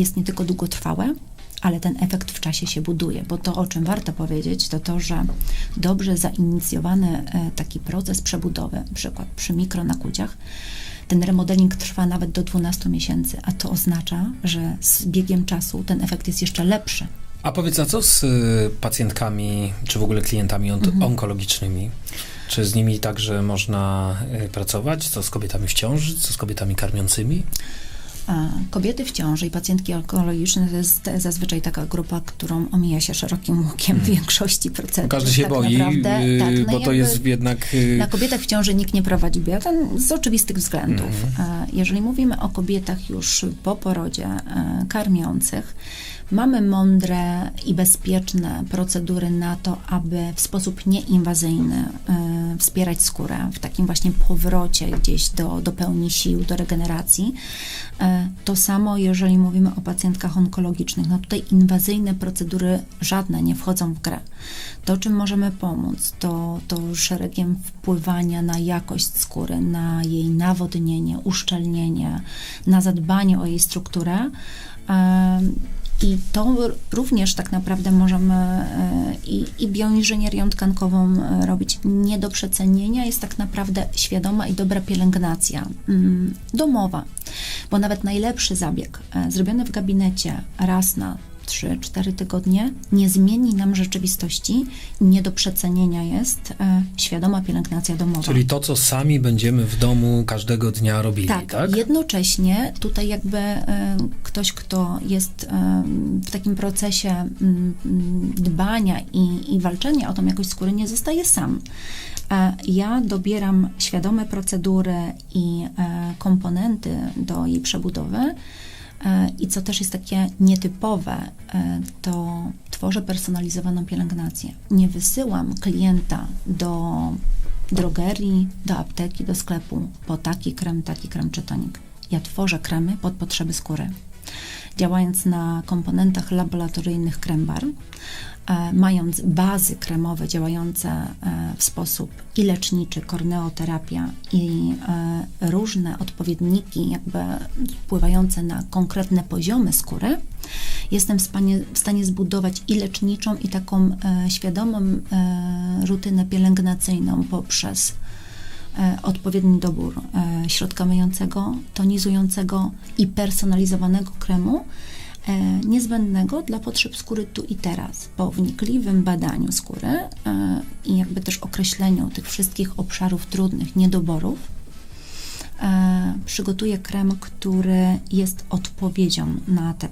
jest nie tylko długotrwałe, ale ten efekt w czasie się buduje, bo to, o czym warto powiedzieć, to to, że dobrze zainicjowany e, taki proces przebudowy, na przykład przy mikronakuciach, ten remodeling trwa nawet do 12 miesięcy, a to oznacza, że z biegiem czasu ten efekt jest jeszcze lepszy. A powiedz, a co z y, pacjentkami, czy w ogóle klientami on- Mhm. onkologicznymi? Czy z nimi także można y, pracować? Co z kobietami w ciąży? Co z kobietami karmiącymi? Kobiety w ciąży i pacjentki onkologiczne to jest zazwyczaj taka grupa, którą omija się szerokim łukiem w większości procentów. Każdy się tak boi, naprawdę. y, Tak, no bo to jest jednak... y, Na kobietach w ciąży nikt nie prowadzi bioten z oczywistych względów. E, Jeżeli mówimy o kobietach już po porodzie e, karmiących, mamy mądre i bezpieczne procedury na to, aby w sposób nieinwazyjny e, wspierać skórę w takim właśnie powrocie gdzieś do, do pełni sił, do regeneracji. E, To samo, jeżeli mówimy o pacjentkach onkologicznych. No tutaj inwazyjne procedury żadne nie wchodzą w grę. To, czym możemy pomóc, to, to szeregiem wpływania na jakość skóry, na jej nawodnienie, uszczelnienie, na zadbanie o jej strukturę. I to również tak naprawdę możemy i, i bioinżynierią tkankową e, robić. Nie do przecenienia jest tak naprawdę świadoma i dobra pielęgnacja mm, domowa, bo nawet najlepszy zabieg e, zrobiony w gabinecie raz na 3-4 tygodnie nie zmieni nam rzeczywistości. Nie do przecenienia jest e, świadoma pielęgnacja domowa. Czyli to, co sami będziemy w domu każdego dnia robili, tak? Tak, jednocześnie tutaj jakby e, ktoś, kto jest e, w takim procesie mm, mm, dbania i, i walczenia o tą jakość skóry, nie zostaje sam. E, Ja dobieram świadome procedury i e, komponenty do jej przebudowy. E, I co też jest takie nietypowe, e, to tworzę personalizowaną pielęgnację. Nie wysyłam klienta do drogerii, do apteki, do sklepu po taki krem, taki krem czy tonik. Ja tworzę kremy pod potrzeby skóry. Działając na komponentach laboratoryjnych Krembar, mając bazy kremowe działające e, w sposób i leczniczy, korneoterapia i e, różne odpowiedniki jakby wpływające na konkretne poziomy skóry, jestem w stanie, w stanie zbudować i leczniczą, i taką e, świadomą e, rutynę pielęgnacyjną poprzez e, odpowiedni dobór e, środka myjącego, tonizującego i personalizowanego kremu, e, niezbędnego dla potrzeb skóry tu i teraz. Po wnikliwym badaniu skóry e, i jakby też określeniu tych wszystkich obszarów trudnych, niedoborów, e, przygotuję krem, który jest odpowiedzią na te